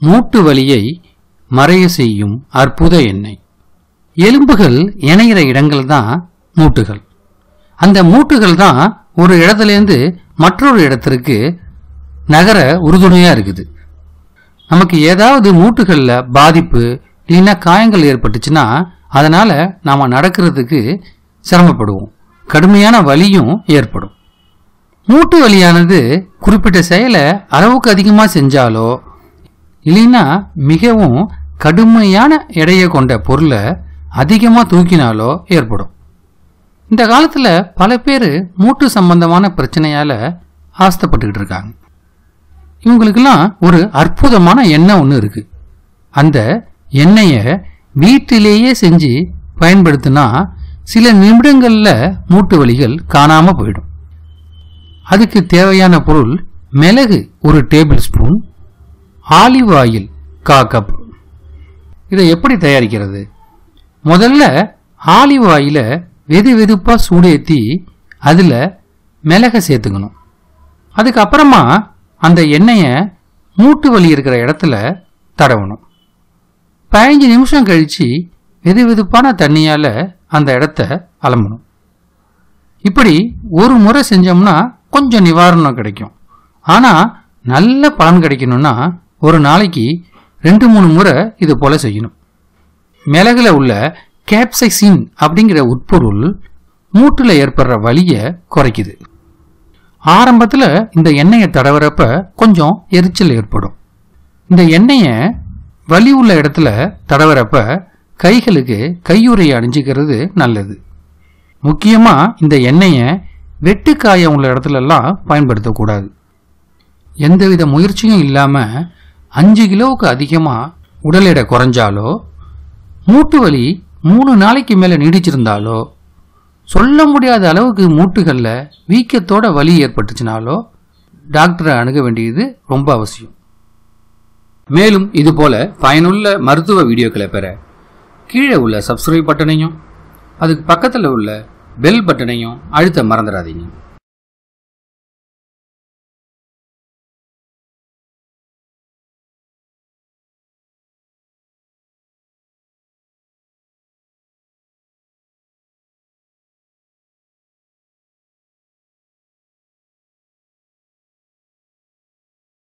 மூட்டு வலியை மறைய செய்யும் அற்புத எண்ணெய். எலும்புகள் இணைகிற இடங்கள் தான் மூட்டுகள். அந்த மூட்டுகள் தான் ஒரு இடத்துலேருந்து மற்றொரு இடத்திற்கு நகர உறுதுணையாக இருக்குது. நமக்கு ஏதாவது மூட்டுகளில் பாதிப்பு இல்லைன்னா காயங்கள் ஏற்பட்டுச்சுன்னா அதனால் நாம் நடக்கிறதுக்கு சிரமப்படுவோம். கடுமையான வலியும் ஏற்படும். மூட்டு வலியானது குறிப்பிட்ட செயலை அளவுக்கு அதிகமாக செஞ்சாலோ இல்லைன்னா மிகவும் கடுமையான எடையை கொண்ட பொருளை அதிகமாக தூக்கினாலோ ஏற்படும். இந்த காலத்தில் பல பேர் மூட்டு சம்பந்தமான பிரச்சனையால் ஆஸ்தப்பட்டுக்கிட்டு இருக்காங்க. இவங்களுக்கெல்லாம் ஒரு அற்புதமான எண்ணெய் ஒன்று இருக்கு. அந்த எண்ணெயை வீட்டிலேயே செஞ்சு பயன்படுத்தினா சில நிமிடங்களில் மூட்டு வலிகள் காணாமல் போயிடும். அதுக்கு தேவையான பொருள் மிளகு ஒரு டேபிள் ஸ்பூன் ஆலிவ் ஆயில் கா கப். இதை எப்படி தயாரிக்கிறது? முதல்ல ஆலிவ் ஆயில வெது வெதுப்பாக சூடேற்றி அதில் மிளகை சேர்த்துக்கணும். அதுக்கப்புறமா அந்த எண்ணெயை மூட்டு வலி இருக்கிற இடத்துல தடவணும். பதினஞ்சு நிமிஷம் கழித்து வெது வெதுப்பான தண்ணியால் அந்த இடத்த அலம்பணும். இப்படி ஒரு முறை செஞ்சோம்னா கொஞ்சம் நிவாரணம் கிடைக்கும். ஆனால் நல்ல பலன் கிடைக்கணும்னா ஒரு நாளைக்கு ரெண்டு மூணு முறை இது போல் செய்யணும். மிளகுல உள்ள கேப்சைசின் அப்படிங்கிற உட்பொருள் மூட்டில் ஏற்படுற வலியை குறைக்குது. ஆரம்பத்தில் இந்த எண்ணெயை தடவுறப்ப கொஞ்சம் எரிச்சல் ஏற்படும். இந்த எண்ணெயை வலி உள்ள இடத்துல தடவுறப்ப கைகளுக்கு கையுறையை அணிஞ்சிக்கிறது நல்லது. முக்கியமாக இந்த எண்ணெயை வெட்டுக்காயம் உள்ள இடத்துலலாம் பயன்படுத்தக்கூடாது. எந்தவித முயற்சியும் இல்லாமல் அஞ்சு கிலோவுக்கு அதிகமாக உடல் எடை குறைஞ்சாலோ மூட்டு வலி மூணு நாளைக்கு மேலே நீடிச்சிருந்தாலோ சொல்ல முடியாத அளவுக்கு மூட்டுகளில் வீக்கத்தோட வலி ஏற்பட்டுச்சுனாலோ டாக்டரை அணுக வேண்டியது ரொம்ப அவசியம். மேலும் இதுபோல பயனுள்ள மருத்துவ வீடியோக்களை பெற கீழே உள்ள சப்ஸ்கிரைப் பட்டனையும் அதுக்கு பக்கத்தில் உள்ள பெல் பட்டனையும் அழுத்த மறந்துடாதீங்க.